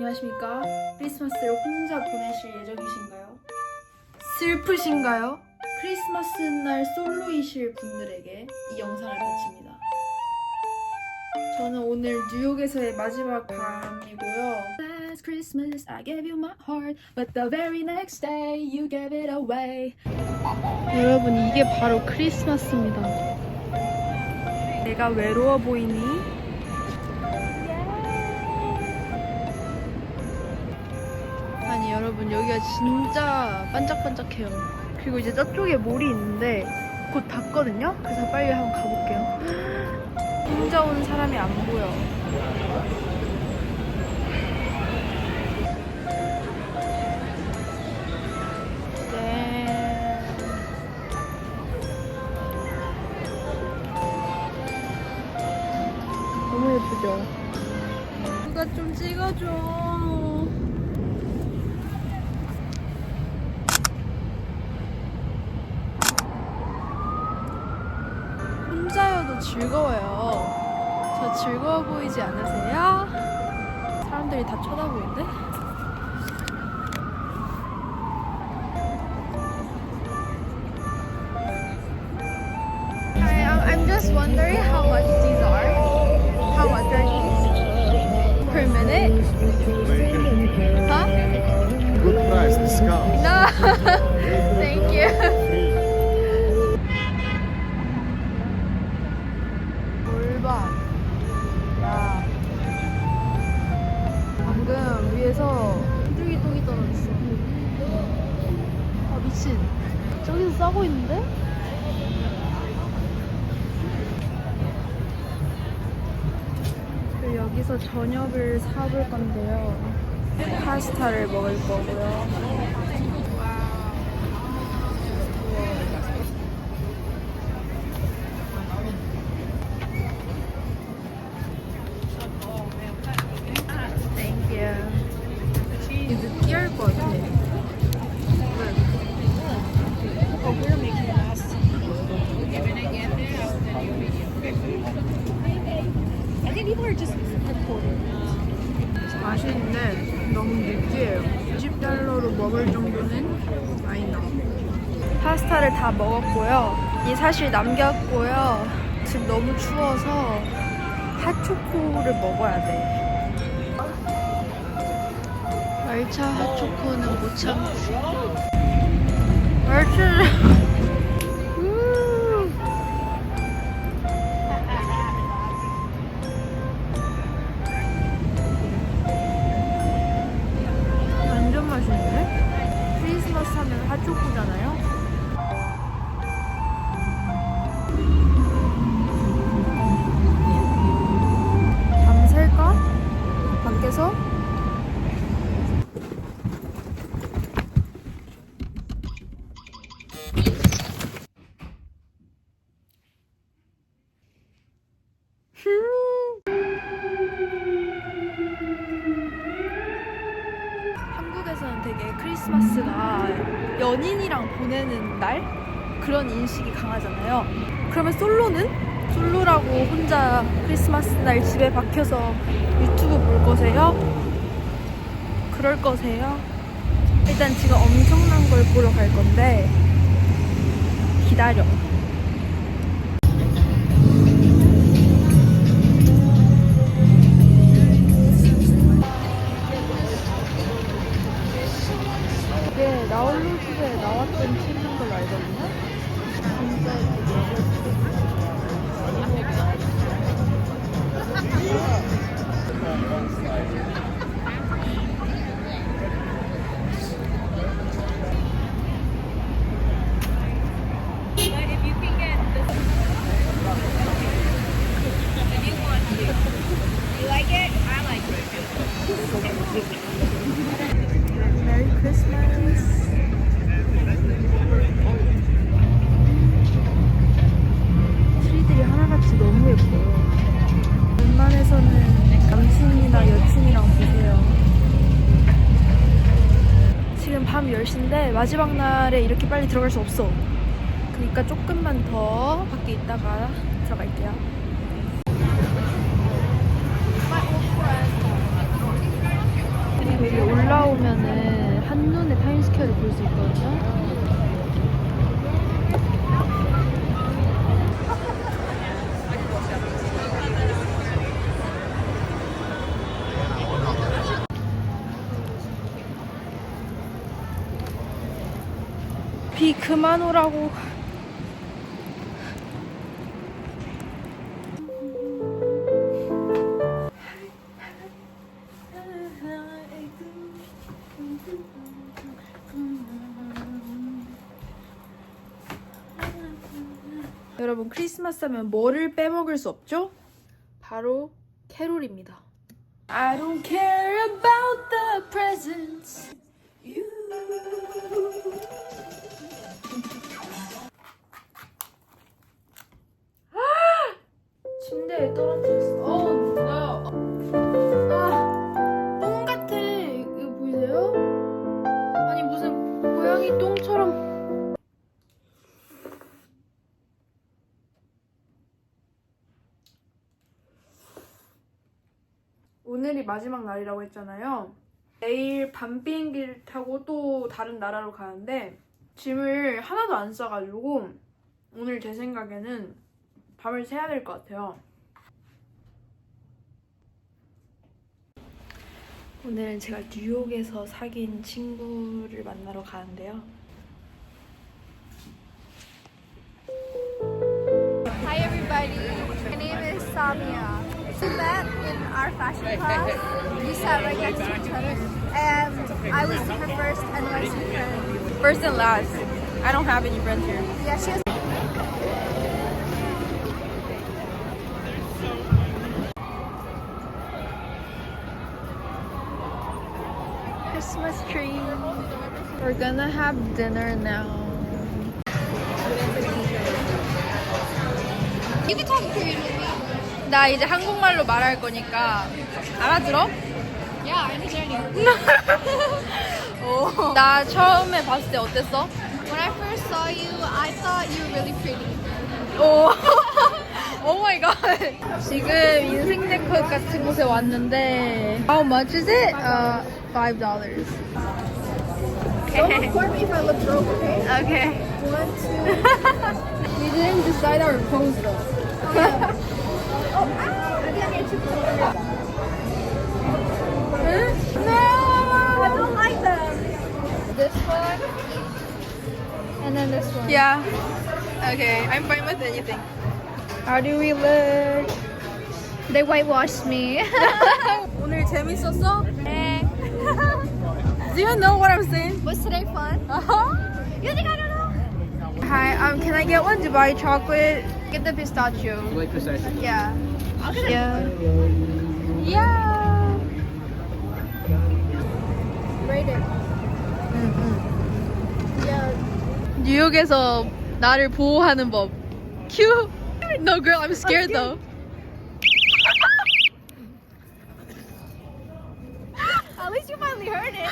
안녕하십니까? 크리스마스를 혼자 보내실 예정이신가요? 슬프신가요? 크리스마스 날 솔로이실 분들에게 이 영상을 바칩니다. 저는 오늘 뉴욕에서의 마지막 밤이고요. Last Christmas I gave you my heart, but the very next day you gave it away. 여러분 이게 바로 크리스마스입니다. 내가 외로워 보이니? 여러분 여기가 진짜 반짝반짝해요. 그리고 이제 저쪽에 몰이 있는데 곧 닫거든요. 그래서 빨리 한번 가볼게요. 혼자 오는 사람이 안 보여. 네. 너무 예쁘죠? 누가 좀 찍어줘. 혼자여도 즐거워요. 저 즐거워 보이지 않으세요? 사람들이 다 쳐다보는데? Hi, I'm- I'm just wondering how much these are. How much are these? Per minute? Huh? Good price, discount. No. 미친. 저기서 싸고 있는데? 그리고 여기서 저녁을 사볼 건데요. 파스타를 먹을 거고요. People are just recording. 맛있는데 너무 느끼해요. 20달러로 먹을 정도는 아니다. 파스타를 다 먹었고요. 이 사실 남겼고요. 지금 너무 추워서 핫초코를 먹어야 돼. 말차 핫초코는 못 참지. 말차. 하면 핫초코잖아요? 한국에서는 되게 크리스마스가 연인이랑 보내는 날 그런 인식이 강하잖아요. 그러면 솔로는 솔로라고 혼자 크리스마스 날 집에 박혀서 유튜브 볼 거세요? 그럴 거세요? 일단 지금 엄청난 걸 보러 갈 건데 기다려. 집에 나왔던 책인 걸로 알거든요. 진 마지막 날에 이렇게 빨리 들어갈 수 없어. 그러니까 조금만 더 밖에 있다가 들어갈게요. 여기 올라오면은 한눈에 타임스퀘어를 볼 수 있거든요. 비 그만 오라고. 여러분 크리스마스 하면 뭐를 빼먹을 수 없죠? 바로 캐롤입니다. I don't care about the presents. You. 침대에 떨어졌어. 어, 뭐야? 아, 똥 같아. 이거 보이세요? 아니 무슨 고양이 똥처럼. 오늘이 마지막 날이라고 했잖아요. 내일 밤 비행기를 타고 또 다른 나라로 가는데 짐을 하나도 안 싸가지고 오늘 제 생각에는 밤을 새야 될 것 같아요. 오늘은 제가 뉴욕에서 사귄 친구를 만나러 가는데요. Hi everybody, my name is Samia. We met in our fashion class. We sat right next to each other, and I was her first NYC friend. First and last. I don't have any friends here. Yeah, she was. gonna have dinner now. 나 이제 한국말로 말할 거니까 알아들어? Yeah, I'm Jenny. 나 처음에 봤을 때 어땠어? When I first saw you, I thought you were really pretty. 오. 오 마이 갓. 지금 인생 네컷 같은 곳에 왔는데 How much is it? Uh, $5. Okay. Don't record me if I look broke, okay? Okay. One, two. we didn't decide our pose though. oh, ah. I think I need No! I don't like them. This one. And then this one. Yeah. Okay, I'm fine with anything. How do we look? They whitewashed me. 오늘 재밌었어? 네. Do you know what I'm saying? Was today fun? Uh-huh. You think I don't know? Hi, um, can I get one Dubai chocolate? Get the pistachio. You like pistachio? Yeah. I'll get it. Yeah. Yeah. Rate it. Yeah. 뉴욕에서 나를 보호하는 법. Q. No girl, I'm scared though. At least you finally heard it.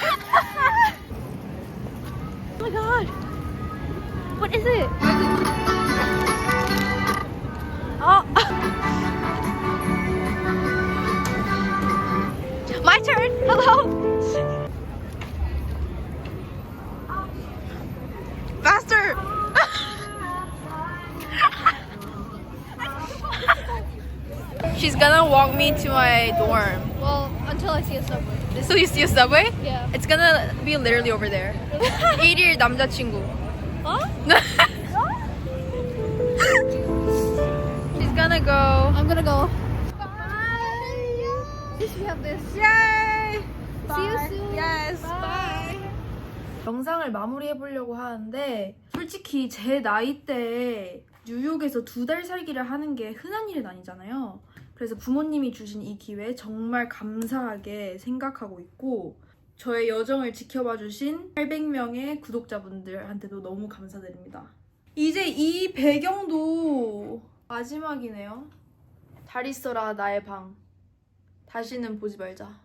Oh my god. what is it? Oh. My turn. Hello. Faster. She's gonna walk me to my dorm. Until I see a subway. So you see a subway? Yeah. It's gonna be literally over there. 1일 남자친구. Huh? She's gonna go. I'm gonna go. Bye. We have this. Yay! See you soon. Yes. Bye. 영상을 마무리해 보려고 하는데 솔직히 제 나이 때 뉴욕에서 두 달 살기를 하는 게 흔한 일은 아니잖아요. 그래서 부모님이 주신 이 기회 정말 감사하게 생각하고 있고 저의 여정을 지켜봐 주신 800명의 구독자분들한테도 너무 감사드립니다. 이제 이 배경도 마지막이네요. 달 있어라 나의 방. 다시는 보지 말자.